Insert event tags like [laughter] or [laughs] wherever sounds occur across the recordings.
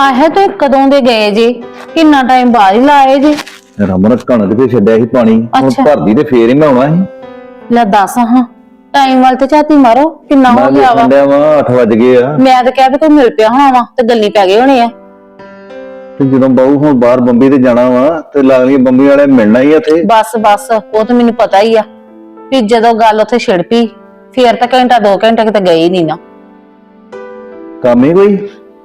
ਆਹੇ ਤੇ ਕਦੋਂ ਦੇ ਗਏ ਜੀ? ਕਿੰਨਾ ਟਾਈਮ ਬਾਅਦ ਹੀ ਲਾਏ ਜੀ? ਰਮਨ ਕਣਕ ਤੇ ਛੱਡਿਆ ਸੀ ਪਾਣੀ। ਹੁਣ ਅੱਛਾ। ਭਰਦੀ ਤੇ ਫੇਰ ਹੀ ਮੈਂ ਆਉਣਾ ਸੀ। ਲੈ ਦੱਸ ਹਾਂ। ਟਾਈਮ ਵੱਲ ਤੇ ਝਾਤੀ ਮਾਰੋ। ਕਿੰਨਾ ਮੈਂ ਹੋ ਗਿਆ ਵਾ? ਦੇਖਣ ਡਿਆ ਵਾ 8 ਵਜ ਗਏ ਆ। ਮੈਂ ਤਾਂ ਕਿਹਾ ਵੀ ਕੋਈ ਮਿਲ ਪਿਆ ਹੋਣਾ ਵਾ ਤੇ ਗੱਲੀ ਪੈ ਗਏ ਹੋਣੇ ਆ। ਤੇ ਜਦੋਂ ਬਾਹੂ ਹੁਣ ਬਾਹਰ ਬੰਬੀ ਤੇ ਜਾਣਾ ਵਾ ਤੇ ਲੱਗਦੀ ਬੰਬੀ ਵਾਲੇ ਮਿਲਣਾ ਹੀ ਆ ਇੱਥੇ ਬਸ ਬਸ ਉਹ ਤਾਂ ਮੈਨੂੰ ਪਤਾ ਹੀ ਆ ਵੀ ਜਦੋਂ ਗੱਲ ਉੱਥੇ ਛਿੜ ਪਈ ਫੇਰ ਤਾਂ ਘੰਟਾ ਦੋ ਘੰਟੇ ਕਿਤੇ ਗਏ ਹੀ ਨਹੀਂ ਨਾ। ਕੰਮ ਹੀ ਕੋਈ?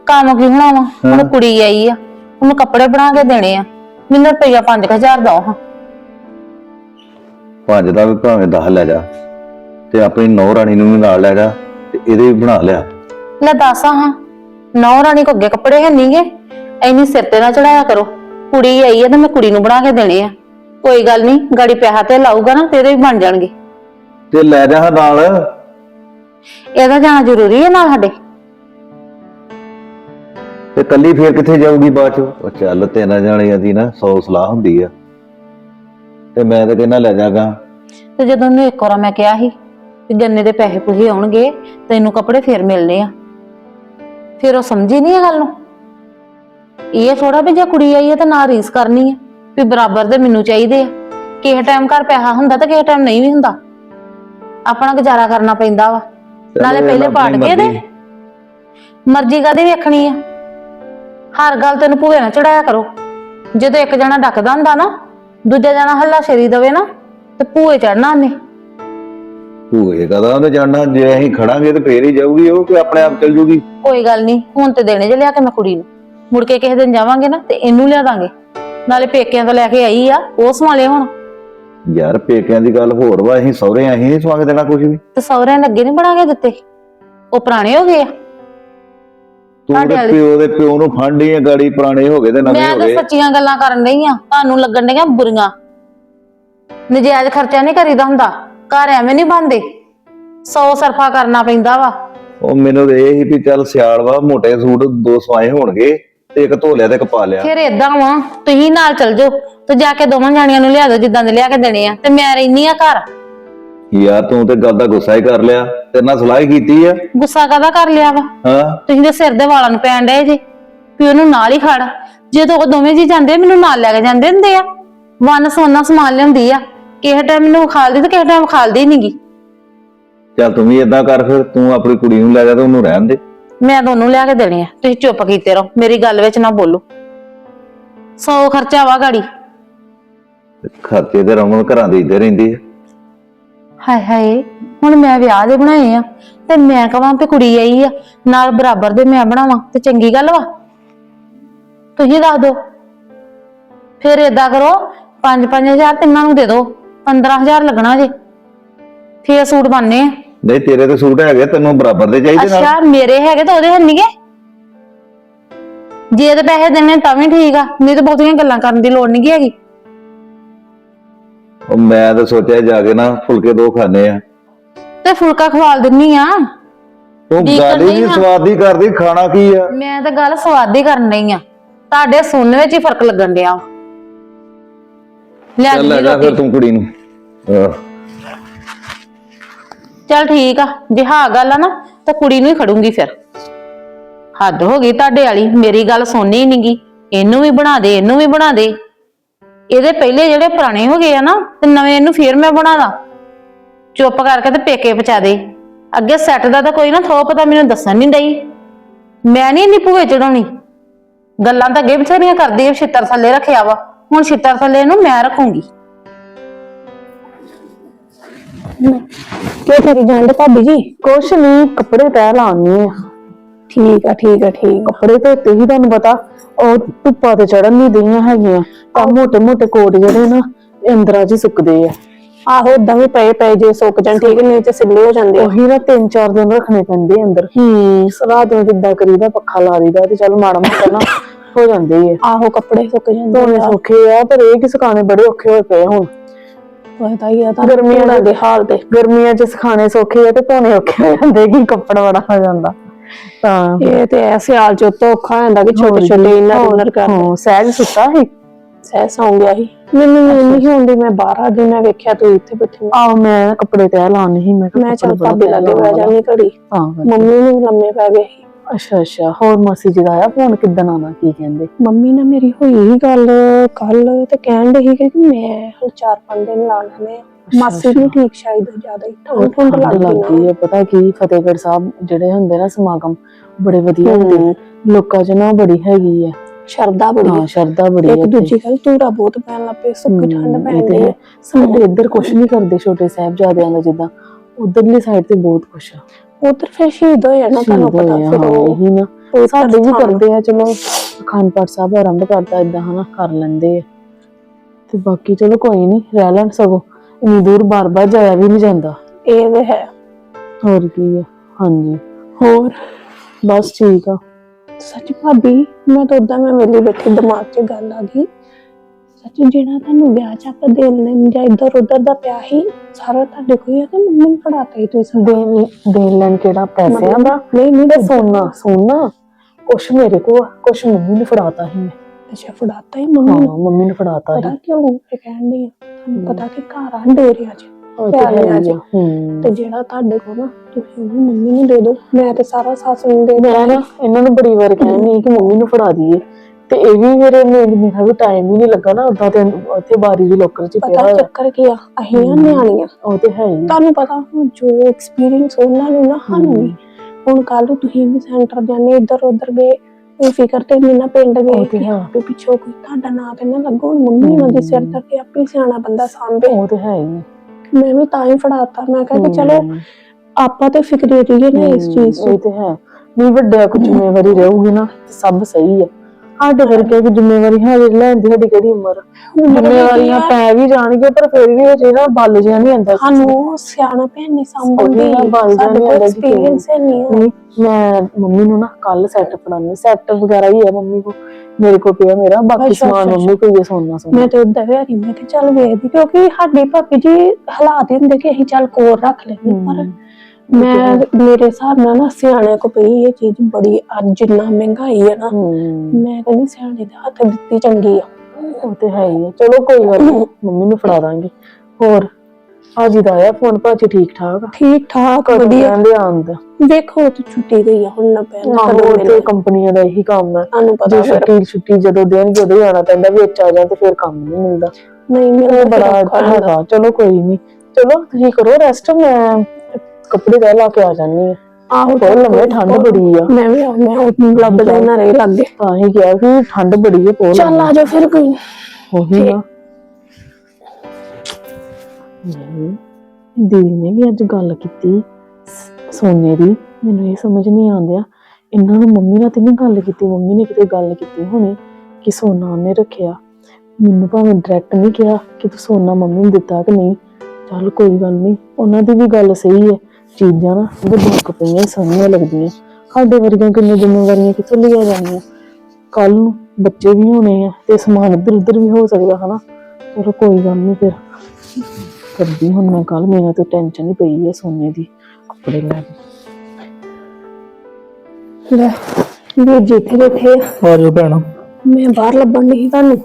ਕੰਮ ਕੀ ਹੋਣਾ ਵਾ? ਹੁਣ। ਕੁੜੀ ਆਈ ਆ ਉਹਨੂੰ ਕੱਪੜੇ ਬਣਾ ਕੇ ਦੇਣੇ ਆ। ਮੈਨੂੰ ਰੁਪਈਆ 5000 ਦੋ ਹਾਂ। ਪੰਜ ਦਾ ਵੀ ਭਾਵੇਂ 10 ਲੈ ਜਾ ਤੇ ਆਪਣੀ ਨੌ ਰਾਣੀ ਨੂੰ ਵੀ ਨਾਲ ਲੈ ਜਾ ਤੇ ਇਹਦੇ ਵੀ ਬਣਾ ਲਿਆ। ਲੈ ਦੱਸ ਹਾਂ ਨੌ ਰਾਣੀ ਕੋ ਅੱਗੇ ਕੱਪੜੇ ਹੈ ਨਹੀਂਗੇ ਐਨੀ ਸਿਰ ਤੇ ਨਾ ਚੜਾਇਆ ਕਰੋ। ਕੁੜੀ ਆਈ ਆ ਤੇ ਮੈਂ ਕੁੜੀ ਨੂੰ ਬਣਾ ਕੇ ਦੇਣੇ ਆ। ਕੋਈ ਗੱਲ ਨਹੀਂ ਗਾੜੀ ਪਿਆਹਾ ਤੇ ਲਾਊਗਾ ਨਾ ਤੇ ਇਹਦੇ ਵੀ ਬਣ ਜਾਣਗੇ। ਤੇ ਲੈ ਜਾ ਨਾਲ। ਇਹਦਾ ਜਾਣਾ ਜ਼ਰੂਰੀ ਹੈ ਨਾਲ ਸਾਡੇ? ਤੇ ਕੱਲੀ ਫੇਰ ਕਿੱਥੇ ਜਾਊਗੀ ਬਾਅਦ ਚ? ਉਹ ਚੱਲ ਤਿੰਨ ਜਾਣੀਆਂ ਦੀ ਨਾ 100 ਸਲਾਹ ਹੁੰਦੀ ਆ। ਤੇ ਮੈਂ ਤਾਂ ਕਹਿੰਦਾ ਲੈ ਜਾਗਾ ਤੇ ਜਦੋਂ ਉਹਨੂੰ ਇੱਕ ਵਾਰ ਮੈਂ ਕਿਹਾ ਸੀ ਕਿ ਗੰਨੇ ਦੇ ਪੈਸੇ ਪੂਸੇ ਆਉਣਗੇ ਤੈਨੂੰ ਕੱਪੜੇ ਫੇਰ ਮਿਲਨੇ ਆ। ਫਿਰ ਉਹ ਸਮਝੀ ਨਹੀਂ ਇਹ ਗੱਲ ਨੂੰ? ਇਹ ਥੋੜਾ ਵੀ ਜੇ ਕੁੜੀ ਆਈ ਹੈ ਤਾਂ ਨਾ ਰੀਸ ਕਰਨੀ ਆ ਵੀ ਬਰਾਬਰ ਦੇ ਮੈਨੂੰ ਚਾਹੀਦੇ ਆ। ਕਿਸੇ ਟਾਈਮ ਘਰ ਪੈਸਾ ਹੁੰਦਾ ਤੇ ਕਿਸੇ ਟਾਈਮ ਨਹੀਂ ਵੀ ਹੁੰਦਾ। ਆਪਣਾ ਗੁਜ਼ਾਰਾ ਕਰਨਾ ਪੈਂਦਾ ਵਾ। ਨਾਲੇ ਪਹਿਲੇ ਪਾਟ ਕੇ ਦੇ। ਮਰਜ਼ੀ। ਕਾਦੀ ਵੇਖਣੀ ਆ? ਹਰ ਗੱਲ ਤੈਨੂੰ ਭੂਏ ਨਾ ਚੜਾਇਆ ਕਰੋ। ਜਦੋਂ ਇੱਕ ਜਣਾ ਡੱਕਦਾ ਹੁੰਦਾ ਨਾ ਦੂਜਾ ਜਣਾ ਹੱਲਾ ਸ਼ੇਰੀ ਦਵੇ ਨਾ ਤੇ ਭੂਏ ਚੜਨਾ ਉਹਨੇ ਭੂਏ ਕਦਾ ਉਹਨੇ ਜਾਣਾ ਜੇ ਅਸੀਂ ਖੜਾਂਗੇ ਤੇ ਫੇਰ ਹੀ ਜਾਊਗੀ ਉਹ ਕਿ ਆਪਣੇ ਆਪ ਚੱਲ ਜੂਗੀ? ਕੋਈ ਗੱਲ ਨਹੀਂ ਹੁਣ ਤੇ ਦੇਣੇ ਜੇ ਲਿਆ ਕੇ ਮੈਂ ਕੁੜੀ ਨੂੰ। ਮੁੜ ਕੇ ਕਿਸੇ ਦਿਨ ਜਾਵਾਂਗੇ ਨਾ ਤੇ ਇਹਨੂੰ ਲਿਆ ਦਾਂਗੇ। ਨਾਲੇ ਪੇਕਿਆਂ ਤੋਂ ਲੈ ਕੇ ਆਈ ਆ ਉਹ ਸੰਭਾਲੇ ਹੁਣ। ਯਾਰ ਪੇਕਿਆਂ ਦੀ ਗੱਲ ਹੋਰ ਵਾ ਅਸੀਂ ਸਹੁਰੇ ਅਸੀਂ ਨਹੀਂ ਸਵਾਗ ਦੇਣਾ ਕੁਝ ਵੀ। ਤੇ ਸਹੁਰਿਆਂ ਨੇ ਅੱਗੇ ਨਹੀਂ ਬਣਾ ਕੇ ਦਿੱਤੇ। ਉਹ ਪੁਰਾਣੇ ਹੋ ਗਏ ਆ। ਤੂੰ ਪਿਓ ਦੇ ਪਿਓ ਨੂੰ ਫਾਂਡੀ ਆ ਗਾੜੀ ਪੁਰਾਣੇ ਹੋ ਗਏ ਤੇ ਨਵੇਂ ਮੈਂ ਹੋ ਤਾਂ ਗਏ। ਸੱਚੀਆਂ ਗੱਲਾਂ ਕਰਨ ਡਈ ਆ ਤੁਹਾਨੂੰ ਲੱਗਣ ਡੀਆਂ ਬੁਰੀਆਂ। ਨਜਾਇਜ਼ ਖਰਚਾ ਨਹੀਂ ਕਰੀਦਾ ਹੁੰਦਾ ਘਰ ਐਵੇਂ ਨਹੀਂ ਬੰਦੇ ਸੌ ਸਰਫਾ ਕਰਨਾ ਪੈਂਦਾ ਵਾ। ਉਹ ਮੈਨੂੰ ਤੇ ਇਹ ਸੀ ਵੀ ਚੱਲ ਸਿਆਲ ਵਾ ਮੋਟੇ ਸੂਟ ਦੋ ਸਵਾਏ ਹੋਣਗੇ ਤੇ ਇੱਕ ਧੋ ਲਿਆ ਤੇ ਇੱਕ ਪਾ ਲਿਆ। ਫਿਰ ਏਦਾਂ ਵਾ ਤੁਸੀਂ ਨਾਲ ਚੱਲ ਜਾਓ ਤੇ ਜਾ ਕੇ ਦੋਵਾਂ ਜਾਣੀਆਂ ਨੂੰ ਲਿਆ ਦਿਓ ਜਿੱਦਾਂ ਦੇ ਲਿਆ ਕੇ ਦੇਣੇ ਆ ਤੇ ਮੈਂ ਰਹਿਨੀ ਆ ਘਰ। ਯਾਰ ਤੂੰ ਤੇ ਗੱਲ ਦਾ ਗੁੱਸਾ ਹੀ ਕਰ ਲਿਆ ਤੇਰੇ ਨਾਲ ਸਲਾਹ ਹੀ ਕੀਤੀ ਆ। ਗੁੱਸਾ ਕਾਹਦਾ ਕਰ ਲਿਆ ਵਾ? ਹਾਂ। ਤੁਸੀਂ ਦੇ ਸਿਰ ਦੇ ਵਾਲਾਂ ਨੂੰ ਪੈਣ ਡਏ ਜੇ ਵੀ ਉਹਨੂੰ ਨਾਲ ਹੀ ਖੜ। ਜਦੋਂ ਉਹ ਦੋਵੇਂ ਜੀ ਜਾਂਦੇ ਮੈਨੂੰ ਨਾਲ ਲੈ ਕੇ ਜਾਂਦੇ ਹੁੰਦੇ ਆ। ਵਨ ਸੋਨਾ ਸਮਾਨ ਲਿਆਉਂਦੀ ਆ। ਕਿਸੇ ਟਾਈਮ ਮੈਨੂੰ ਖਾਲਦੀ ਤੇ ਕਿਸੇ ਟਾਈਮ ਖਾਲਦੀ ਨਹੀਂਗੀ ਚੱਲ ਤੂੰ ਵੀ ਏਦਾਂ ਕਰ ਫਿਰ ਤੂੰ ਆਪਣੀ ਕੁੜੀ ਨੂੰ ਲੈ ਜਾ ਤੇ ਉਹਨੂੰ ਰਹਿਣ ਦੇ। ਮੈਂ ਦੋਨੋਂ ਲਿਆ ਕੇ ਦੇਣੇ ਆ। ਤੁਸੀਂ ਚੁੱਪ ਕੀਤੇ ਰਹੋ ਮੇਰੀ ਗੱਲ ਵਿੱਚ ਨਾ ਬੋਲੋ। ਸੌ ਖਰਚਾ ਵਾ ਗਾੜੀ। ਖਰਚੇ ਤੇ ਰਮਨ ਘਰਾਂ ਦੇ ਇੱਧਰ ਰਹਿੰਦੀ ਆ। ਹਾਏ ਹਾਏ ਹੁਣ ਮੈਂ ਵਿਆਹ ਦੇ ਬਣਾਏ ਆ ਤੇ ਮੈਂ ਕਹਾਂ ਵੀ ਕੁੜੀ ਆਈ ਆ ਨਾਲ ਬਰਾਬਰ ਦੇ ਮੈਂ ਬਣਾਵਾਂ ਤੇ ਚੰਗੀ ਗੱਲ ਵਾ? ਤੁਸੀਂ ਦੱਸ ਦਿਓ। ਫਿਰ ਏਦਾਂ ਕਰੋ 5-5000 ਤਿੰਨਾਂ ਨੂੰ ਦੇ ਦਿਓ 15000 ਲੱਗਣਾ ਜੇ। ਫੇਰ ਸੂਟ ਬਣਨੇ ਆ। ਨਹੀਂ ਤੇਰੇ ਤੇ ਸੂਟ ਹੈਗੇ ਤੈਨੂੰ ਬਰਾਬਰ ਦੇ ਚਾਹੀਦੇ ਨਾਲ। ਅੱਛਾ ਮੇਰੇ ਹੈਗੇ ਤਾਂ ਉਹਦੇ ਹੈ ਨਹੀਂਗੇ ਜੇ ਤੇ ਪੈਸੇ ਦੇਣੇ ਤਾਂ ਵੀ ਠੀਕ ਆ ਨਹੀਂ ਤਾਂ ਬਹੁਤੀਆਂ ਗੱਲਾਂ ਕਰਨ ਦੀ ਲੋੜ ਨਹੀਂ ਹੈਗੀ। ਉਹ ਮੈਂ ਤਾਂ ਸੋਚਿਆ ਜਾ ਕੇ ਨਾ ਫੁਲਕੇ ਦੋ ਖਾਣੇ ਆ। ਤੇ ਫੁਲਕਾ ਖਵਾਲ ਦਿੰਨੀ ਆ। ਤੂੰ ਠੀਕ ਗੱਲ ਹੀ ਨਹੀਂ ਆ। ਸਵਾਦੀ ਕਰਦੀ ਖਾਣਾ ਕੀ ਆ? ਮੈਂ ਤਾਂ ਗੱਲ ਸਵਾਦੀ ਕਰਨ ਡਈ ਆ। ਤੁਹਾਡੇ ਸੁਣਨ ਵਿੱਚ ਹੀ ਫ਼ਰਕ ਲੱਗਣ ਡਿਆ। ਵਾ। ਚੱਲ ਲੈ ਜੀ ਫਿਰ ਤੂੰ ਕੁੜੀ ਨੂੰ। ਆਹ, ਚੱਲ ਠੀਕ ਆ ਜੇ ਹਾਂ ਗੱਲ ਆ ਨਾ ਤਾਂ ਕੁੜੀ ਨੂੰ ਹੀ ਖੜੂੰਗੀ ਫਿਰ। ਹੱਦ ਹੋ ਗਈ ਤੁਹਾਡੇ ਵਾਲੀ ਮੇਰੀ ਗੱਲ ਸੁਣਨੀ ਨਹੀਂਗੀ ਇਹਨੂੰ ਵੀ ਬਣਾ ਦੇ ਇਹਨੂੰ ਵੀ ਬਣਾ ਦੇ। ਇਹਦੇ ਪਹਿਲੇ ਜਿਹੜੇ ਪੁਰਾਣੇ ਹੋ ਗਏ ਆ ਨਾ ਤੇ ਨਵੇਂ ਇਹਨੂੰ ਫੇਰ ਮੈਂ ਬਣਾਦਾ ਚੁੱਪ ਕਰਕੇ ਤੇ ਪੇਕੇ ਪਚਾ ਦੇ। ਅੱਗੇ ਸੈੱਟ ਦਾ ਤਾਂ ਕੋਈ ਨਾ ਥੋ ਪਤਾ ਮੈਨੂੰ ਦੱਸਣ ਨਹੀਂ ਡਈ। ਮੈਂ ਨਹੀਂ ਇੰਨੀ ਭੂਏ ਚੜਾਉਣੀ। ਗੱਲਾਂ ਤਾਂ ਅੱਗੇ ਬਥੇਰੀਆਂ ਕਰਦੀ ਆ ਛਿੱਤਰ ਥੱਲੇ ਰੱਖਿਆ ਵਾ। ਹੁਣ ਛਿੱਤਰ ਥੱਲੇ ਇਹਨੂੰ ਮੈਂ ਰੱਖੂੰਗੀ। ਕੀ ਕਰੀ ਜਾਂਦੇ ਭਾਬੀ ਜੀ? ਕੁਛ ਨਹੀਂ ਕੱਪੜੇ ਤੈ ਲਾਉਣੀ ਆ। ਠੀਕ ਆ ਠੀਕ ਆ ਠੀਕ ਕੱਪੜੇ ਧੋਤੇ ਹੀ ਤੁਹਾਨੂੰ ਪਤਾ ਉਹ ਧੁੱਪਾਂ ਤੇ ਚੜਨ ਨਹੀਂ ਦਈਆਂ ਹੈਗੀਆਂ। ਤਾਂ ਮੋਟੇ ਮੋਟੇ ਕੋਟ ਜਿਹੜੇ ਨਾ ਇਹ ਅੰਦਰਾਂ 'ਚ ਹੀ ਸੁੱਕਦੇ ਆ। ਆਹੋ ਓਦਾਂ ਵੀ ਪਏ ਪਏ ਜੇ ਸੁੱਕ ਜਾਣ ਠੀਕ ਨਹੀਂ ਤੇ ਸਿੱਲੇ ਹੋ ਜਾਂਦੇ ਆ। ਉਹੀ ਨਾ ਤਿੰਨ ਚਾਰ ਦਿਨ ਰੱਖਣੇ ਪੈਂਦੇ ਆ ਅੰਦਰ। ਹੂੰ। ਰਾਤ ਨੂੰ ਕਿੱਦਾਂ ਕਰੀਦਾ ਪੱਖਾ ਲਾ ਦਈਦਾ ਤੇ ਚੱਲ ਮਾੜਾ ਮੋਟਾ ਨਾ ਹੋ ਜਾਂਦੇ ਆ। ਆਹੋ ਕੱਪੜੇ ਸੁੱਕ ਜਾਂਦੇ ਧੋਣੇ ਆ। ਸੌਖੇ ਆ ਪਰ ਇਹ ਕਿ ਸੁਕਾਣੇ ਬੜੇ ਔਖੇ ਹੋਏ ਪਏ ਹੁਣ। ਪਤਾ ਹੀ ਆ ਤਾਂ ਗਰਮੀਆਂ ਧੋਣ ਦੇ ਹਾਲ ਤੇ। ਗਰਮੀਆਂ 'ਚ ਸੁਕਾਣੇ ਸੌਖੇ ਆ ਤੇ ਧੋਣੇ ਔਖੇ ਹੋ ਜਾਂਦੇ ਕਿ ਕੱਪੜਾ ਬੜਾ ਹੋ ਜਾਂਦਾ। ਤਾਂ ਇਹ ਤੇ ਐ ਸਿਆਲ ਚ ਤੋਂ ਔਖਾ ਹੋ ਜਾਂਦਾ ਕਿ ਛੋਟੇ ਛੋਟੇ ਇਨਰ ਇਨਰ ਕਰ ਹਾਂ ਸਹਿਜ ਸੁੱਤਾ ਸੀ? ਸਹਿ ਸੌਂ ਗਿਆ ਸੀ। ਮੈਨੂੰ ਨੀਂਦ ਨਹੀਂ ਹੁੰਦੀ ਮੈਂ ਬਾਹਰ ਆ ਗਈ ਮੈਂ ਵੇਖਿਆ ਤੂੰ ਇੱਥੇ ਬੈਠੀ ਆਹ ਮੈਂ ਕੱਪੜੇ ਤੈ ਲਾਉਣੇ ਸੀ ਮੈਂ ਕਿਹਾ ਮੈਂ ਚੱਲ ਕੱਪੜੇ ਬੜਾ ਭਾਬੀ ਲੱਗੇ ਬਹਿ ਲਾਉਣਾ। ਜਾਂਦੀ ਘੜੀ। ਕਰਕੇ। ਮੰਮੀ ਨੂੰ ਲੰਮੇ ਪੈ ਗਏ ਸੀ। ਅੱਛਾ ਅੱਛਾ ਹੋਰ ਮਾਸੀ ਜੀ ਦਾ ਆਇਆ ਫੋਨ? ਕਿੱਦਣ ਆਣਾ ਕੀ ਕਹਿੰਦੇ? ਮੰਮੀ ਨਾਲ ਮੇਰੀ ਹੋਈ ਸੀ ਗੱਲ ਕੱਲ ਤੇ ਕਹਿਣ ਦੇ ਸੀ ਕਿ ਮੈਂ ਹਲ 4-5 ਦਿਨ ਲਾ ਲੈਣੇ ਮਾਸੀ ਨੂੰ ਠੀਕ ਸ਼ਾਇਦ ਜ਼ਿਆਦਾ ਹੀ ਠੰਡ ਠੰਡ ਲੱਗ ਲੱਗੀ ਗਈ ਹੈ ਪਤਾ ਕੀ ਫਤਿਹਗੜ੍ਹ ਸਾਹਿਬ ਜਿਹੜੇ ਹੁੰਦੇ ਨਾ ਸਮਾਗਮ ਬੜੇ ਵਧੀਆ ਹੁੰਦੇ। ਲੋਕਾਂ 'ਚ ਨਾ ਬੜੀ ਹੈਗੀ ਹੈ ਸ਼ਰਦਾ ਬੜੀ ਹਾਂ। ਸ਼ਰਧਾ ਬੜੀ ਇੱਕ। ਦੂਜੀ ਗੱਲ ਧੂਰਾ ਬਹੁਤ ਪੈਣ ਲੱਗ ਪਈ ਸੁੱਕੀ ਠੰਡ ਪੈਣ ਹੈ। ਸਾਡੇ ਇੱਧਰ ਕੁਛ ਨਹੀਂ ਕਰਦੇ ਛੋਟੇ ਸਾਹਿਬਜ਼ਾਦਿਆਂ ਦਾ ਜਿੱਦਾਂ। ਉਧਰਲੀ ਸਾਈਡ ਤੇ ਬਹੁਤ ਕੁਛ ਆ। ਉਧਰ ਫਿਰ ਸ਼ਹੀਦ ਹੋਏ ਨਾ ਤੁਹਾਨੂੰ ਪਤਾ ਫਿਰ ਉਹ ਨਾ। ਉਹ ਸਾਡੇ ਵੀ ਕਰਦੇ ਆ ਚਲੋ ਪਾਠ ਸਾਹਿਬ ਆਰੰਭ ਕਰਤਾ ਇਦਾਂ ਹਨਾ ਕਰ ਲੈਂਦੇ ਆ। ਤੇ ਬਾਕੀ ਚਲੋ ਕੋਈ ਨਹੀਂ ਰਹਿ ਲੈਣ ਸਗੋਂ। ਇੰਨੀ ਦੂਰ ਬਾਰ-ਬਾਰ ਜਾਇਆ ਵੀ ਨਹੀਂ ਜਾਂਦਾ। ਇਹ ਤੇ ਹੈ। ਹੋਰ ਕੀ ਆ ਹਾਂਜੀ। ਹੋਰ? ਬਸ ਠੀਕ ਆ। ਸੱਚ ਭਾਬੀ ਮੈਂ ਤਾਂ ਉਦਾਂ ਮੈਂ ਵੇਲੇ ਬੈਠੀ ਦਿਮਾਗ 'ਚ ਗੱਲ ਆ ਗਈ। ਸੱਚ ਜਿਹੜਾ ਤੁਹਾਨੂੰ ਵਿਆਹ ਚ ਆਪਾਂ ਦੇਣ ਲੈਣ ਜਾਂ ਇੱਧਰ ਉੱਧਰ ਦਾ ਪਿਆ ਸੀ ਸਾਰਾ ਤੁਹਾਡੇ ਕੋਲ ਹੀ ਕਿ ਮੰਮੀ ਨੂੰ ਫੜਾਤਾ ਹੀ ਤੁਸੀਂ? ਦੇਣ ਦੇਣ ਲੈਣ ਕਿਹੜਾ ਪੈਸਿਆਂ ਦਾ? ਨਹੀਂ ਨਹੀਂ ਤੇ ਸੋਨਾ ਸੋਨਾ? ਕੁਛ ਮੇਰੇ ਕੋ ਆ ਕੁਛ ਮੰਮੀ ਨੇ ਫੜਾਤਾ ਸੀ ਮੈਂ। ਅੱਛਾ ਫੜਾਤਾ ਹੀ ਮੰਮੀ ਹਾਂ ਨੂੰ ਮੰਮੀ ਨੇ ਫੜਾਤਾ ਪਤਾ ਸੀ ਕਿਉਂ ਇਹ ਕਹਿਣ ਦੀ ਤੁਹਾਨੂੰ ਪਤਾ ਕਿ ਘਰ ਆ ਡੇਰਿਆਂ 'ਚ ਉਹ ਤੇ ਹੈ ਹੀ। ਆ ਹੂੰ। ਤੇ ਜਿਹੜਾ ਤੁਹਾਡੇ ਕੋਲ ਨਾ ਤੁਸੀਂ ਉਹਨੂੰ ਮੰਮੀ ਨੂੰ ਦੇ ਦਿਓ। ਮੈਂ ਤੇ ਸਾਰਾ ਸੱਸ ਨੂੰ ਦੇ ਮੈਂ ਨਾ ਇਹਨਾਂ ਨੂੰ ਬੜੀ ਵਾਰ ਕਹਿੰਦੀ ਕਿ ਮੰਮੀ ਨੂੰ ਫੜਾ ਦਈਏ। ਤੇ ਇਹ ਵੀ ਮੇਰੇ ਮੇਰੇ ਮੇਰਾ ਵੀ ਟਾਈਮ ਹੀ ਨਹੀਂ ਲੱਗਾ ਨਾ। ਉਦਾਂ ਤੇ ਉੱਥੇ ਬਾਰੀ ਦੀ ਲੋਕਰ ਚ ਪਿਆ ਪਤਾ ਹੋਇਆ ਚੱਕਰ ਕੀ ਆ? ਅਸੀਂ ਆ ਨਿਆਣੀਆਂ। ਉਹ ਤੇ ਹੈ ਹੀ। ਤੁਹਾਨੂੰ ਪਤਾ ਹੁਣ ਜੋ ਐਕਸਪੀਰੀਅੰਸ ਉਹਨਾਂ ਨੂੰ ਨਾ ਸਾਨੂੰ ਨਹੀਂ ਹੁਣ ਕੱਲ ਨੂੰ ਤੁਸੀਂ ਵੀ ਸੈਂਟਰ ਜਾਂਦੇ ਇੱਧਰ ਉੱਧਰ ਗਏ ਇਹ ਫਿਕਰ ਤੇ ਨਹੀਂ ਨਾ ਪਿੰਡ ਗਏ ਉਹ ਤੇ ਕਿ ਹੈ। ਆਪੇ ਪਿੱਛੋਂ ਕੋਈ ਤੁਹਾਡਾ ਨਾਂ ਤੇ ਨਾ ਲੱਗੋ। ਹੁਣ ਮੰਮੀ ਉਹਨਾਂ ਦੇ ਸਿਰ ਤੇ ਤੇ ਆਪੇ ਸਿਆਣਾ ਬੰਦਾ ਸਾਂਭੇ। ਉਹ ਤੇ ਹੈ ਹੀ। ਮੈਂ ਵੀ ਤਾਂ ਹੀ ਫੜਾਤਾ। ਮੈਂ ਕਿਹਾ ਕਿ ਚਲੋ ਹਮ, ਆਪਾਂ ਤੇ ਫਿਕਰੇ ਰਹੀਏ ਨਾ ਇਸ ਚੀਜ਼ ਇਹ ਤੋਂ ਤੇ ਹੈ। ਨਹੀਂ ਵੱਡਿਆਂ ਕੋ ਜ਼ਿੰਮੇਵਾਰੀ ਰਹੂਗੀ ਨਾ ਸਭ ਸਹੀ ਆ। ਸਾਡੇ ਵਰਗੇ ਕਿ ਜ਼ਿੰਮੇਵਾਰੀ ਹਾਜ਼ਰ ਲੈਣ ਦੀ ਸਾਡੀ ਕਿਹੜੀ ਉਮਰ? ਜ਼ਿੰਮੇਵਾਰੀਆਂ ਪੈ ਵੀ ਜਾਣਗੀਆਂ ਪਰ ਫਿਰ ਵੀ ਅਜੇ ਨਾ ਬਲ ਜਿਹਾ ਨਹੀਂ ਆਂਦਾ ਸਾਨੂੰ ਸਿਆਣਾ ਭੈਣ ਨਹੀਂ ਨਾ ਬਲ ਸਾਡੇ ਜਾਂਦੇ ਕੋਲ ਆ ਕਿ ਕਿਵੇਂ। ਐਕਸਪੀਰੀਅੰਸ ਹੈ ਨਹੀਂ। ਨਹੀਂ ਮੈਂ ਮੰਮੀ ਨੂੰ ਨਾ ਕੱਲ ਸੈੱਟ ਫੜਾਉਣੀ ਸੈੱਟ ਵਗੈਰਾ ਹੀ ਹੈ ਮੰਮੀ ਕੋ ਮੇਰੇ ਕੋ ਪਿਆ ਮੇਰਾ ਬਾਕੀ ਅੱਛਾ, ਸਮਾਨ ਅੱਛਾ, ਮੰਮੀ ਕੋਲ ਹੀ ਸੋਨਾ ਸੋਨਾ ਮੈਂ ਤੇ ਉਦਾਂ ਵਿਹਾਰੀ ਮੈਂ ਕਿ ਚੱਲ ਵੇਖਦੀ ਕਿਉਂਕਿ ਸਾਡੀ ਭਾਬੀ ਜੀ ਹਾਲਾਤ ਹੀ ਹੁੰਦੇ ਕਿ ਅਸੀਂ ਚੱਲ ਕੋਰ ਰੱਖ ਲੈਂਦੇ ਪਰ ਹਮ, ਮੈਂ ਮੇਰੇ ਹਿਸਾਬ ਨਾਲ ਨਾ ਸਿਆਣਿਆਂ ਕੋ ਪਈ ਇਹ ਚੀਜ਼ ਬੜੀ ਅੱਜ ਜਿੰਨਾ ਮਹਿੰਗਾਈ ਹੈ ਨਾ ਹਮ, ਮੈਂ ਕਹਿੰਦੀ ਸਿਆਣੇ ਦੇ ਹੱਥ ਦਿੱਤੀ ਚੰਗੀ ਆ। ਉਹ ਤੇ ਹੈ ਹੀ ਹੈ ਚਲੋ ਕੋਈ ਗੱਲ ਨੀ [laughs] ਮੰਮੀ ਨੂੰ ਫੜਾ ਦਾਂਗੇ। ਹੋਰ? ਭਾਜੀ ਦਾ ਆਇਆ ਫੋਨ ਭਾਜੀ ਠੀਕ ਠਾਕ ਆ? ਠੀਕ ਠਾਕ ਕਦੋਂ ਵਧੀਆ। ਕਹਿੰਦੇ ਆਂਦਾ ਵੇਖੋ ਤੇ ਛੁੱਟੀ ਗਈ ਆ ਹੁਣ ਨਾ ਪੈਣਾ ਕਦੋਂ। ਤੇ ਕੰਪਨੀਆਂ ਦਾ ਇਹੀ ਕੰਮ ਹੈ ਤੁਹਾਨੂੰ ਪਤਾ ਜੇ ਫਿਰ। ਛੁੱਟੀ ਛੁੱਟੀ ਜਦੋਂ ਦੇਣਗੇ ਉਦੋਂ ਹੀ ਆਣਾ ਪੈਂਦਾ ਵਿੱਚ ਆ ਜਾਂ ਤੇ ਫਿਰ ਕੰਮ ਨਹੀਂ ਮਿਲਦਾ। ਨਹੀਂ ਮੇਰਾ ਬੜਾ ਔਖਾ ਹੁੰਦਾ। ਹੈਗਾ ਚਲੋ ਕੋਈ ਨਹੀਂ। ਚਲੋ ਤੁਸੀਂ ਕਰੋ ਰੈਸਟ ਮੈਂ ਕੱਪੜੇ ਦਾ ਲਾ ਕੇ ਆ ਜਾਨੀ ਆ। ਆਹੋ ਬਹੁਤ ਲੰਮੇ ਠੰਡ ਬੜੀ ਆ। ਮੈਂ ਵੀ ਆ- ਮੈਂ ਉਹ ਲੱਭ ਲੈਣਾ ਰਹੇ ਲੱਗੇ। ਤਾਂ ਹੀ ਕਿਹਾ ਕਿ ਠੰਡ ਬੜੀ ਹੈ ਬਹੁਤ ਚੱਲ ਆ ਜਾ ਫਿਰ ਕੋਈ। ਉਹੀ ਨਾ। ਦੀਦੀ ਨੇ ਵੀ ਅੱਜ ਗੱਲ ਕੀਤੀ, ਸੋਨੇ ਦੀ। ਮੈਨੂੰ ਇਹ ਸਮਝ ਨਹੀਂ ਆਉਂਦਿਆ। ਇਹਨਾਂ ਨੂੰ ਮੰਮੀ ਨਾਲ ਤੇ ਨਹੀਂ ਗੱਲ ਕੀਤੀ, ਮੰਮੀ ਨੇ ਕਿਤੇ ਗੱਲ ਕੀਤੀ ਹੋਣੀ ਕਿ ਸੋਨਾ ਉਹਨੇ ਰੱਖਿਆ। ਮੈਨੂੰ ਭਾਵੇਂ ਡਾਇਰੈਕਟ ਨਹੀਂ ਕਿਹਾ ਕਿ ਤੂੰ ਸੋਨਾ ਮੰਮੀ ਨੂੰ ਦਿੱਤਾ ਕਿ ਨਹੀਂ। ਚੱਲ ਕੋਈ ਗੱਲ ਨਹੀਂ, ਉਹਨਾਂ ਦੀ ਵੀ ਗੱਲ ਸਹੀ ਹੈ। ਚੀਜ਼ਾਂ ਨਾ ਬਦੁੱਕ ਪਈਆਂ ਸੋਹਣੀਆਂ ਲੱਗਦੀਆਂ। ਸਾਡੇ ਵਰਗੀਆਂ ਕਿੰਨੀਆਂ ਜ਼ਿੰਮੇਵਾਰੀਆਂ ਕਿੱਥੋਂ ਲਿਆ ਜਾਂਦੀਆਂ? ਕੱਲ ਨੂੰ ਬੱਚੇ ਵੀ ਹੋਣੇ ਆ ਤੇ ਸਮਾਨ ਇੱਧਰ ਉੱਧਰ ਵੀ ਹੋ ਸਕਦਾ, ਹਨਾ? ਚਲੋ ਕੋਈ ਗੱਲ ਨਹੀਂ ਫਿਰ। ਕਰਦੀ ਹੁਣ ਮੈਂ ਕੱਲ ਮੈਨੂੰ ਤਾਂ ਟੈਨਸ਼ਨ ਹੀ ਪਈ ਹੈ ਸੋਨੇ ਦੀ ਕੱਪੜੇ ਲੈ ਲੈ ਵੀ ਜਿੱਥੇ ਬੈਠੇ ਆ, ਆ ਜਾਓ ਭੈਣ। ਮੈਂ ਬਾਹਰ ਲੱਭਣ ਨਹੀਂ ਤੁਹਾਨੂੰ।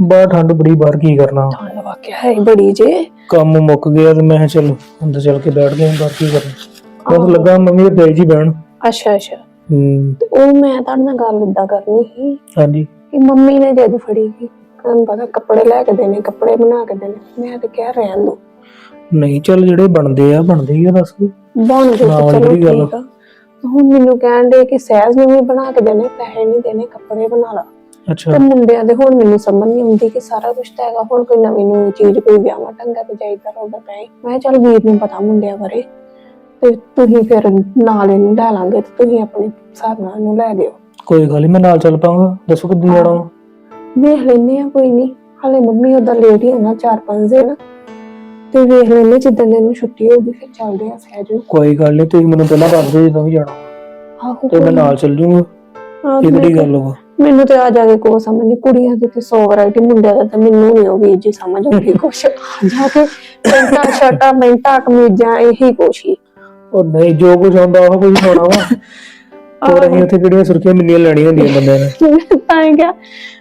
ਬਾਹਰ ਠੰਡ ਬੜੀ ਬਾਹਰ ਕੀ ਕਰਨਾ? ਠੰਡ ਵਾਕਿਆ ਹੈ ਬੜੀ ਜੇ। ਕੰਮ ਮੁੱਕ ਗਿਆ ਤੇ ਮੈਂ ਕਿਹਾ ਚੱਲ ਅੰਦਰ ਚੱਲ ਕੇ ਬੈਠ ਗਏ ਬਾਹਰ ਕੀ ਕਰਨਾ? ਬਸ ਲੱਗਾ ਮੰਮੀ ਦੇ ਜੀ ਬਹਿਣ। ਅੱਛਾ ਅੱਛਾ। ਹੂੰ। ਤੇ ਉਹ ਮੈਂ ਤੁਹਾਡੇ ਨਾਲ ਗੱਲ ਏਦਾਂ ਕਰਨੀ ਸੀ ਹਾਂਜੀ। ਕਿ ਮੰਮੀ ਨੇ ਜਦ ਫੜੀ ਕਿ ਤੁਹਾਨੂੰ ਪਤਾ ਕੱਪੜੇ ਲੈ ਕੇ ਦੇਣੇ ਕੱਪੜੇ ਬਣਾ ਕੇ ਦੇਣੇ। ਮੈਂ ਤੇ ਕਹਿ ਰਹਿਣ ਦੋ ਨਹੀਂ ਚੱਲ ਜਿਹੜੇ ਬਣਦੇ ਆ ਬਣਦੇ ਹੀ ਆ ਦੱਸ। ਕੋਈ। ਬਣ ਜੋ ਨਾ, ਚਲੋ ਗੱਲ ਠੀਕ ਆ। ਹੁਣ ਮੈਨੂੰ ਕਹਿਣ ਦੇ ਕਿ ਸਹਿਜ ਨੂੰ ਵੀ ਬਣਾ ਕੇ ਦੇਣੇ ਪੈਸੇ ਨਹੀਂ ਦੇਣੇ ਕੱਪੜੇ ਬਣਾ ਲਾ। ਅੱਛਾ। ਤੇ ਮੁੰਡਿਆਂ ਦੇ ਹੁਣ ਮੈਨੂੰ ਸਮਝ ਨਹੀਂ ਆਉਂਦੀ ਕਿ ਸਾਰਾ ਕੁਝ ਤਾਂ ਹੈਗਾ ਹੁਣ ਕੋਈ ਨਵੀਂ ਨਵੀਂ ਚੀਜ਼ ਕੋਈ ਵਿਆਹਾਂ ਢੰਗਾ ਤੇ ਜਾਈਦਾ ਰੋਦਾ ਪੈ ਮੈਂ ਕਿਹਾ ਚੱਲ ਵੀਰ ਨੂੰ ਪਤਾ ਮੁੰਡਿਆਂ ਬਾਰੇ। ਤੇ ਤੁਸੀਂ ਫਿਰ ਨਾਲ ਇਹਨੂੰ ਲੈ ਲਾਂਗੇ ਤੇ ਤੁਸੀਂ ਆਪਣੇ ਹਿਸਾਬ ਨਾਲ ਇਹਨੂੰ ਲੈ ਦਿਓ। ਕੋਈ ਗੱਲ ਨੀ ਮੈਂ ਨਾਲ ਚੱਲ ਪਾਂਗਾ ਦੱਸੋ ਕਿੱਦਾਂ ਜਾਣਾ ਵਾ? ਵੇਖ ਲੈਨੇ ਆ ਕੋਈ ਨਹੀਂ ਹਾਲੇ ਮੰਮੀ ਉਹਦਾ ਲੇਟ ਹੀ ਹੋਣਾ 4-5 ਦਿਨ। ਤੇ ਵੇਖ ਲੈਨੇ ਜਿੱਦਣ ਇਹਨੂੰ ਛੁੱਟੀ ਹੋਊਗੀ ਫਿਰ ਚੱਲਦੇ ਆ ਸਹਿਜ ਨੂੰ। ਕੋਈ ਗੱਲ ਨਹੀਂ ਤੁਸੀਂ ਮੈਨੂੰ ਪਹਿਲਾਂ ਦੱਸ ਦਿਓ ਜਦੋਂ ਵੀ ਜਾਣਾ। ਆਹੋ ਤੇ ਮੈਂ ਨਾਲ ਚੱਲ ਜੂੰਗਾ। ਹਾਂ, ਕਿਹੜੀ ਗੱਲ ਵਾ? ਮੈਨੂੰ ਤੇ ਆ ਜਾ ਕੇ ਕੋ ਸਮਝ ਨਹੀਂ ਕੁੜੀਆਂ ਦੀ ਤੇ 100 ਵੈਰਾਈਟੀ ਮੁੰਡਿਆਂ ਦਾ ਤਾਂ ਮੈਨੂੰ ਨਹੀਂ ਉਹ ਵੀ ਜੀ ਸਮਝ ਆਉਂਦੀ [laughs] ਕੁਛ। ਜਾ ਕੇ ਪੈਂਟਾਂ ਸ਼ਰਟਾਂ ਮਿੰਟਾਂ ਕਮੀਜ਼ਾਂ ਇਹੀ ਕੁਛ ਹੀ। ਉਹ ਨਹੀਂ ਜੋ ਕੁਝ ਆਉਂਦਾ ਉਹ ਕੁਝ ਹੋਣਾ ਵਾ। [laughs] ਹੋਰ ਅਸੀਂ ਉੱਥੇ ਕਿਹੜੀਆਂ ਸੁਰਖੀਆਂ ਮਿੰਨੀਆਂ ਲੈਣੀਆਂ ਹੁੰਦੀਆਂ ਬੰਦਿਆਂ ਨੇ। [laughs] ਤਾਂ ਹੀ ਕਿਹਾ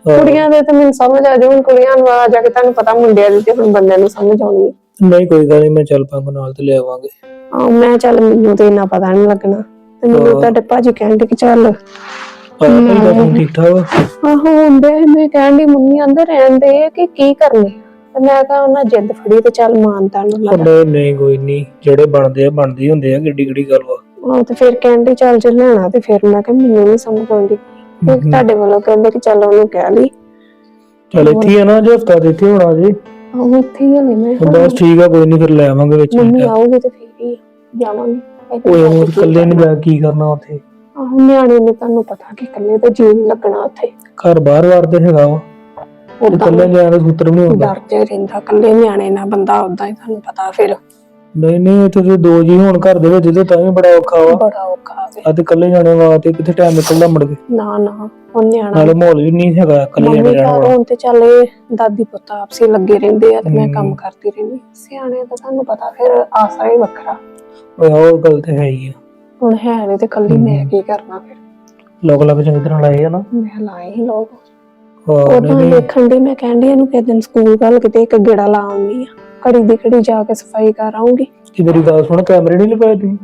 ਕੁੜੀਆਂ ਦੇ ਤਾਂ ਮੈਨੂੰ ਸਮਝ ਆ ਜਾਊ ਹੁਣ ਕੁੜੀਆਂ ਨੂੰ ਆ ਜਾ ਕੇ ਤੁਹਾਨੂੰ ਪਤਾ ਮੁੰਡਿਆਂ ਦੀ ਤੇ ਹੁਣ ਬੰਦਿਆਂ ਨੂੰ ਸਮਝ ਆਉਣੀ ਹੈ ਨਹੀਂ ਕੋਈ ਗੱਲ ਨਹੀਂ ਮੈਂ ਚੱਲ ਪਾਂਗਾ ਨਾਲ ਤੇ ਲੈ ਆਵਾਂਗੇ। ਆ ਮੈਂ ਚੱਲ ਮੈਨੂੰ ਤੇ ਇੰਨਾ ਪਤਾ ਨਹੀਂ ਲੱਗਣਾ। ਤੇ ਮੈਨੂੰ। ਤੁਹਾਡੇ ਭਾਜੀ ਕਹਿੰਦੇ ਕਿ ਚੱਲ। ਆਹ ਭਾਈ ਦਾ ਫੋਨ ਠੀਕ ਠਾਕ ਵਾ? ਆਹੋ ਹੁੰਦੇ ਮੈਂ ਕਹਿੰਦੀ ਮੰਮੀ ਆਂਦੇ ਰਹਿਣ ਦੇ ਕਿ ਕੀ ਕਰਨੇ ਤੇ ਮੈਂ ਕਹਾਂ ਉਹਨਾਂ ਜਿੱਦ ਫੜੀ ਤੇ ਚੱਲ ਮਾਨਤਾ ਨੂੰ ਉਹ ਨਹੀਂ ਨਹੀਂ ਕੋਈ ਨਹੀਂ ਜਿਹੜੇ ਬਣਦੇ ਆ ਬਣਦੇ ਹੀ ਹੁੰਦੇ ਆ ਕਿੱਡੀ ਕਿੱਡੀ ਗੱਲ ਵਾ। ਉਹ ਤੇ ਫਿਰ ਕਹਿੰਦੇ ਚੱਲ ਜੇ ਲੈਣਾ ਤੇ ਫਿਰ ਮੈਂ ਕਿਹਾ ਮੈਨੂੰ ਨਹੀਂ ਸਮਝ ਆਉਂਦੀ। ਫਿਰ ਤੁਹਾਡੇ ਵੱਲੋਂ ਕਹਿੰਦੇ ਕਿ ਚੱਲ ਉਹਨੂੰ ਕਹਿ ਲਈ। ਚਲ ਇੱਥੇ ਆ ਨਾ ਜੇ ਹਫਤਾ ਦੇ ਇੱਥੇ ਹੋਣਾ ਜੀ। ਆਹੋ ਇੱਥੇ ਹੀ ਹਲੇ ਮੈਂ। ਬਸ ਠੀਕ ਆ ਕੋਈ ਨਹੀਂ ਫਿਰ ਲੈ ਆਵਾਂਗੇ ਵਿੱਚ ਮੰਮੀ ਆਉਗੀ ਤੇ ਫਿਰ ਹੀ ਜਾਵਾਂਗੇ। ਓਏ ਉਹ ਇਕੱਲੇ ਨਹੀਂ ਜਾ ਕੀ ਕਰਨਾ ਉੱਥੇ? ਆਹੋ ਨਿਆਣੇ ਨੇ ਤੁਹਾਨੂੰ ਪਤਾ ਕਿ ਇਕੱਲੇ ਤਾਂ ਜੀ ਨਹੀਂ ਲੱਗਣਾ ਉੱਥੇ। ਘਰ ਬਾਹਰ ਬਾਹਰ ਤੇ ਹੈਗਾ ਵਾ। ਉਦਾਂ ਇਕੱਲੇ ਜਾਣ ਦਾ ਸੂਤਰ ਵੀ ਨਹੀਂ ਹੁੰਦਾ। ਡਰ ਤੇ ਰਹਿੰਦਾ ਇਕੱਲੇ ਨਿਆਣੇ ਨਾਲ ਬੰਦਾ ਉਦਾਂ ਹੀ ਤੁਹਾਨੂੰ ਪਤਾ ਫਿਰ। ਨਹੀਂ ਨਹੀਂ ਇੱਥੇ ਤੇ ਦੋ ਜੀ ਹੋਣ ਘਰ ਦੇ ਵਿੱਚ ਤੇ ਤਾਂ ਵੀ ਬੜਾ ਔਖਾ ਵਾ। ਬੜਾ ਔਖਾ ਵੇ। ਆ ਤੇ ਇਕੱਲੇ ਜਾਣੇ ਵਾਸਤੇ ਕਿੱਥੇ ਟਾਈਮ ਨਿਕਲਦਾ ਮੁੜ ਕੇ? ਨਾ ਨਾ ਉਹ ਨਿਆਣਾ ਨਾਲੇ ਮਾਹੌਲ ਵੀ ਨਹੀਂ ਹੈਗਾ ਇਕੱਲੇ ਮੰਮੀ ਜਾਣੇ ਰਹਿਣ ਘਰ ਵਾਲਾ ਹੋਣ ਤੇ ਚੱਲ ਇਹ ਦਾਦੀ ਪੁੱਤ ਆਪਸੇ ਲੱਗੇ ਰਹਿੰਦੇ ਆ ਤੇ ਮੈਂ ਕੰਮ ਕਰਦੀ ਰਹਿੰਦੀ। ਸਿਆਣੇ ਤਾਂ ਤੁਹਾਨੂੰ ਪਤਾ ਫਿਰ ਆਸਰਾ ਹੀ ਵੱਖਰਾ। ਓਏ ਉਹ ਗੱਲ ਤੇ ਹੈ ਹੀ ਆ। ਹੁਣ ਹੈ ਨਹੀਂ ਤੇ ਕੱਲੀ ਮੈਂ ਕੀ ਕਰਨਾ ਫਿਰ? ਲੋਕ ਲੱਗ ਚੰਗੀ ਤਰ੍ਹਾਂ ਲਾਏ ਆ ਨਾ। ਮੈਂ ਲਾਏ ਹੀ ਲੋਕ। ਹਾਂ ਉਦੋਂ ਨਹੀਂ ਨਹੀਂ। ਵੇਖਣ ਦੀ ਮੈਂ ਕਹਿੰਦੀ ਇਹਨੂੰ ਕਿਸੇ ਦਿਨ ਸਕੂਲ ਗੱਲ ਕਿਤੇ ਇੱਕ ਗੇੜਾ ਲਾ ਆਉਣੀ ਆ। ਘੜੀ ਦੀ ਘੜੀ ਜਾ ਕੇ ਸਫ਼ਾਈ ਕਰ ਆਉਂਗੀ ਕਿ ਮੇਰੀ ਗੱਲ ਸੁਣ ਕੈਮਰੇ ਨਹੀਂ ਲਗਾਏ ਤੁਸੀਂ?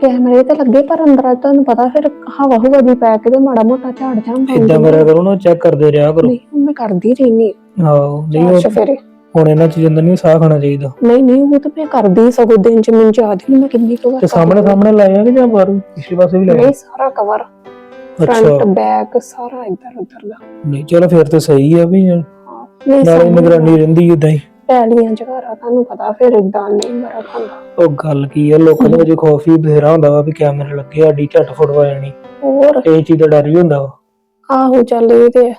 ਕੈਮਰੇ ਤੇ ਲੱਗੇ ਪਰ ਅੰਦਰ ਤੁਹਾਨੂੰ ਪਤਾ ਫਿਰ ਹਵਾ ਹੁਵਾ ਦੀ ਪੈ ਕੇ ਤੇ ਮਾੜਾ ਮੋਟਾ ਝਾੜ ਜਾਂਦਾ ਇਦਾਂ ਕਰਿਆ ਕਰੋ ਨਾ ਚੈੱਕ ਕਰਦੇ ਰਿਹਾ ਕਰੋ। ਨਹੀਂ ਹੁਣ ਮੈਂ ਕਰਦੀ ਰਹਿਨੀ ਹਾਂ। ਨਹੀਂ ਉਹ- ਚਫੇਰੇ ਹੁਣ ਇਹਨਾਂ ਚੀਜ਼ਾਂ ਦਾ ਨਹੀਂ ਸਾਹ ਖਾਣਾ ਚਾਹੀਦਾ। ਨਹੀਂ ਨਹੀਂ ਉਹ ਤਾਂ ਮੈਂ ਕਰਦੀ ਸਗੋਂ ਦਿਨ ਚ ਮੈਨੂੰ ਯਾਦ ਹੀ ਨਹੀਂ ਮੈਂ ਕਿੰਨੀ ਕੁ ਵਾਰ ਤੇ ਸਾਹਮਣੇ ਸਾਹਮਣੇ ਲਾਏ ਆ ਕਿ ਜਾਂ ਬਾਹਰ? ਪਿਛਲੇ ਪਾਸੇ ਵੀ ਲਾਏ ਆ? ਨਹੀਂ ਸਾਰਾ ਕਵਰ ਅੱਛਾ। ਫਰੰਟ ਬੈਕ ਸਾਰਾ ਇੱਧਰ ਉੱਧਰ ਦਾ। ਨਹੀਂ ਚਲੋ ਫਿਰ ਤਾਂ ਸਹੀ ਆ ਵੀ ਨਾਲੇ ਸਾਹਮਣੇ ਨਿਗਰਾਨੀ ਰਹਿੰਦੀ ਉਦਾਂ ਹੀ। ਪੈਲੀਆਂ ਜਗਾਰਾ ਤੁਹਾਨੂੰ ਪਤਾ ਫਿਰ ਇਦਾਂ ਨਹੀਂ ਮਰਾ ਖਾਂਦਾ। ਉਹ ਗੱਲ ਕੀ ਆ ਲੋਕਾਂ ਦੇ ਵਿੱਚ ਖੌਫ ਹੀ ਬਥੇਰਾ ਹੁੰਦਾ ਵਾ ਵੀ ਕੈਮਰੇ ਲੱਗੇ ਆਡੀ ਝੱਟ ਫੋਟੋ ਆ ਜਾਣੀ। ਹੋਰ? ਇਹ ਚੀਜ਼ ਦਾ ਡਰ ਵੀ ਹੁੰਦਾ ਵਾ। ਆਹੋ ਚੱਲ ਇਹ ਤੇ ਹੈ।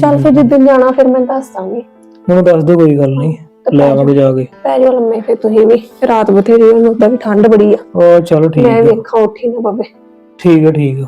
ਚੱਲ ਫਿਰ ਜਿੱਦਣ ਜਾਣਾ ਫਿਰ ਮੈਂ ਦੱਸ ਦਾਂਗੀ। ਮੈਨੂੰ ਦੱਸ ਦਿਓ ਕੋਈ ਗੱਲ ਨਹੀਂ। ਲੈ ਆਵਾਂਗੇ ਜਾ ਕੇ। ਪੈ ਜਾਓ ਲੰਮੇ ਫਿਰ ਤੁਸੀਂ ਵੀ। ਰਾਤ ਬਥੇਰੀ ਹੁਣ ਉਦਾਂ ਵੀ ਠੰਡ ਬੜੀ ਆ। ਉਹ ਚਲੋ ਠੀਕ ਮੈਂ ਆ। ਵੇਖਾਂ ਉੱਠੀ ਨਾ ਬਵੇ ਠੀਕ ਆ ਠੀਕ ਆ।